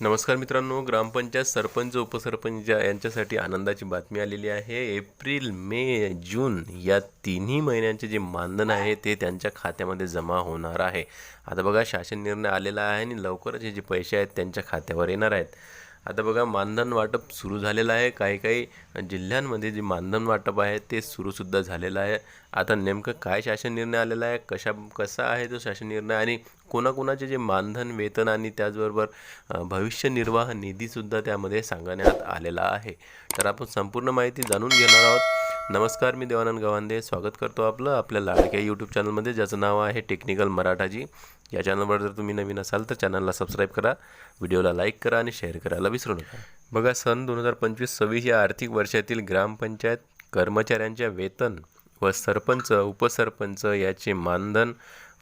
नमस्कार मित्रांनो ग्रामपंचायत सरपंच उपसरपंच यांच्यासाठी आनंदाची बातमी आलेली आहे. एप्रिल मे जून या तिन्ही महिन्यांचे जे मानधन आहे ते त्यांच्या खात्यामध्ये जमा होणार आहे. आता बघा शासन निर्णय आलेला आहे आणि लवकरच हे जे पैसे आहेत त्यांच्या खात्यावर येणार आहेत. आता बघा मानधन वाटप सुरू झालेलं आहे. काही काही जिल्ह्यांमध्ये जे मानधन वाटप आहे ते सुरूसुद्धा झालेलं आहे. आता नेमकं काय शासन निर्णय आलेला आहे? कशा कसा आहे तो शासन निर्णय? आणि कोणाकोणाचे जे मानधन वेतन आणि त्याचबरोबर भविष्य निर्वाह निधीसुद्धा त्यामध्ये सांगण्यात आलेला आहे. तर आपण संपूर्ण माहिती जाणून घेणार आहोत. नमस्कार मी देवानंद गवांदे. स्वागत करतो आपलं आपल्या लाडक्या यूट्यूब चॅनलमध्ये ज्याचं नाव आहे टेक्निकल मराठाजी. या चॅनलवर जर तुम्ही नवीन असाल तर चॅनलला सबस्क्राईब करा व्हिडिओला लाईक करा आणि शेअर करायला विसरू नका. बघा सन दोन हजार पंचवीस सव्वीस या आर्थिक वर्षातील ग्रामपंचायत कर्मचाऱ्यांच्या वेतन व सरपंच उपसरपंच याचे मानधन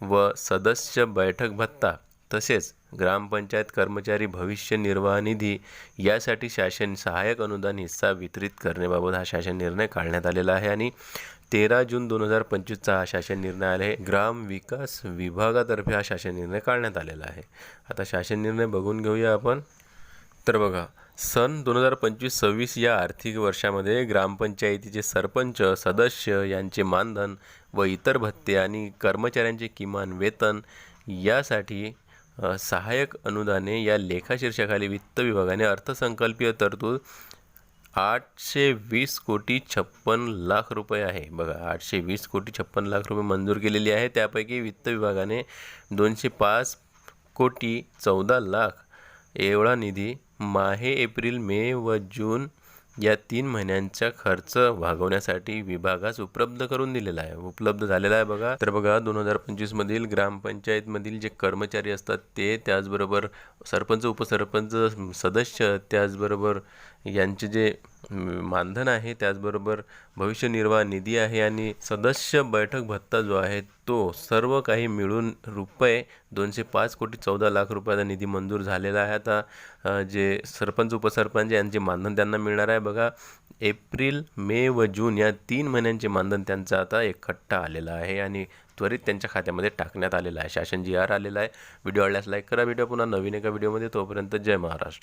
व सदस्य बैठक भत्ता तसेच ग्रामपंचायत कर्मचारी भविष्य निर्वाह निधी यासाठी शासन सहाय्यक अनुदान हिस्सा वितरित करण्याबाबत हा शासन निर्णय काढण्यात आलेला आहे. आणि तेरा जून दोन हजार पंचवीसचा हा शासन निर्णय आला आहे. ग्राम विकास विभागातर्फे हा शासन निर्णय काढण्यात आलेला आहे. आता शासन निर्णय बघून घेऊया आपण. तर बघा सन दोन हजार पंचवीस सव्वीस या आर्थिक वर्षामध्ये ग्रामपंचायतीचे सरपंच सदस्य यांचे मानधन व इतर भत्ते आणि कर्मचाऱ्यांचे किमान वेतन यासाठी सहाय्यक अनुदाने या लेखाशीर्षाखाली वित्त विभागाने अर्थसंकल्पीय तरतूद आठशे वीस कोटी छप्पन लाख रुपये आहे. बघा आठशे वीस कोटी छप्पन लाख रुपये मंजूर केलेली आहे. त्यापैकी वित्त विभागाने दोनशे पाच कोटी चौदा लाख एवढा निधी माहे एप्रिल मे व जून या तीन महिन्यांचा खर्च भागवण्यासाठी विभागास उपलब्ध करून दिलेला आहे. उपलब्ध झालेला आहे बघा. तर बघा दोन हजार पंचवीसमधील ग्रामपंचायतमधील जे कर्मचारी असतात ते त्याचबरोबर सरपंच उपसरपंच सदस्य त्याचबरोबर यांचे जे मानधन आहे त्याचबरोबर भविष्य निर्वाह निधी आहे आणि सदस्य बैठक भत्ता जो आहे तो सर्व काही मिळून रुपये दोनशे पाच कोटी चौदा लाख रुपयाचा निधी मंजूर झालेला आहे. आता जे सरपंच उपसरपंच यांचे मानधन त्यांना मिळणार आहे. बघा एप्रिल मे व जून या तीन महिन्यांचे मानधन त्यांचा आता एकखट्टा आलेला आहे आणि त्वरित त्यांच्या खात्यामध्ये टाकण्यात आलेला आहे. शासन जी आर आलेला आहे. व्हिडिओ आवडल्यास लाईक करा. व्हिडिओ पुन्हा नवीन एका व्हिडिओमध्ये. तोपर्यंत जय महाराष्ट्र.